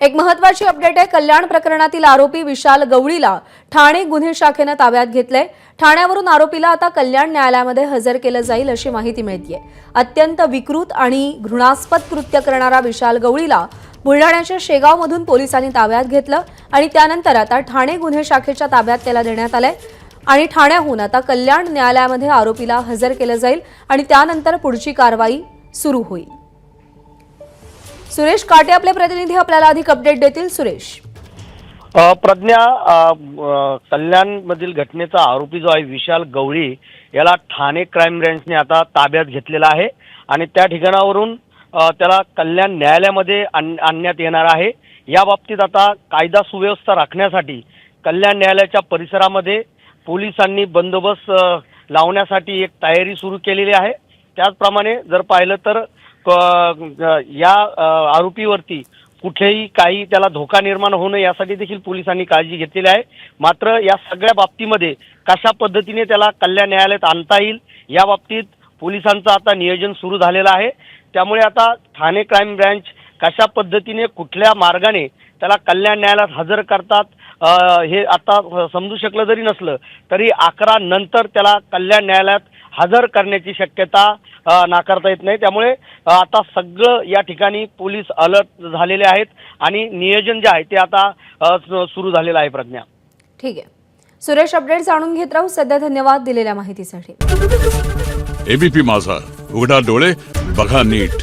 एक महत्वाची अपडेट आहे कल्याण प्रकरणातील आरोपी विशाल गवळीला ठाणे गुन्हे शाखेनं ताब्यात घेतलंय. ठाण्यावरून आरोपीला आता कल्याण न्यायालयामध्ये हजर केलं जाईल अशी माहिती मिळतीये. अत्यंत विकृत आणि घृणास्पद कृत्य करणारा विशाल गवळीला बुलढाण्याच्या शेगावमधून पोलिसांनी ताब्यात घेतलं आणि त्यानंतर आता ठाणे गुन्हे शाखेच्या ताब्यात त्याला देण्यात आलंय आणि ठाण्याहून आता कल्याण न्यायालयामध्ये आरोपीला हजर केलं जाईल आणि त्यानंतर पुढची कारवाई सुरू होईल. सुरेश काटे आपले प्रतिनिधी आपल्याला अधिक अपडेट देतील. सुरेश. प्रज्ञा कल्याणमधील घटनेचा आरोपी जो आहे विशाल गवळी याला ठाणे क्राईम ब्रँचने आता ताब्यात घेतलेला आहे आणि त्या ठिकाणावरून त्याला कल्याण न्यायालयामध्ये आण- आणण्यात येणार आहे. या बाबतीत आता कायदा सुव्यवस्था राखण्यासाठी कल्याण न्यायालयाच्या परिसरामध्ये पोलिसांनी बंदोबस्त लावण्यासाठी एक तयारी सुरू केलेली आहे. त्याचप्रमाणे जर पाहिलं तर या आरोपीवरती कुठेही काही त्याला धोका निर्माण होऊ नये यासाठी देखील पोलिसांनी काळजी घेतलेली आहे. मात्र या सगळ्या बाबतीमध्ये कशा पद्धतीने त्याला कल्याण न्यायालयात आणता येईल या बाबतीत पोलिसांचं आता नियोजन सुरू झालेलं आहे. त्यामुळे आता ठाणे क्राईम ब्रँच कशा पद्धतीने कुठल्या मार्गाने त्याला कल्याण न्यायालयात हजर करतात हे आता समजू शकलं जरी नसलं तरी अकरा नंतर त्याला कल्याण न्यायालयात हजर करण्याची शक्यता नाकारता येत नाही. त्यामुळे आता सगळं या ठिकाणी पोलीस अलर्ट झालेले आहेत आणि नियोजन जे आहे ते आता सुरू झालेलं आहे प्रज्ञा. ठीक आहे. सुरेश अपडेट जाणून घेत राहू. सध्या धन्यवाद दिलेल्या माहितीसाठी. एबीपी माझा. उघडा डोळे बघा नीट.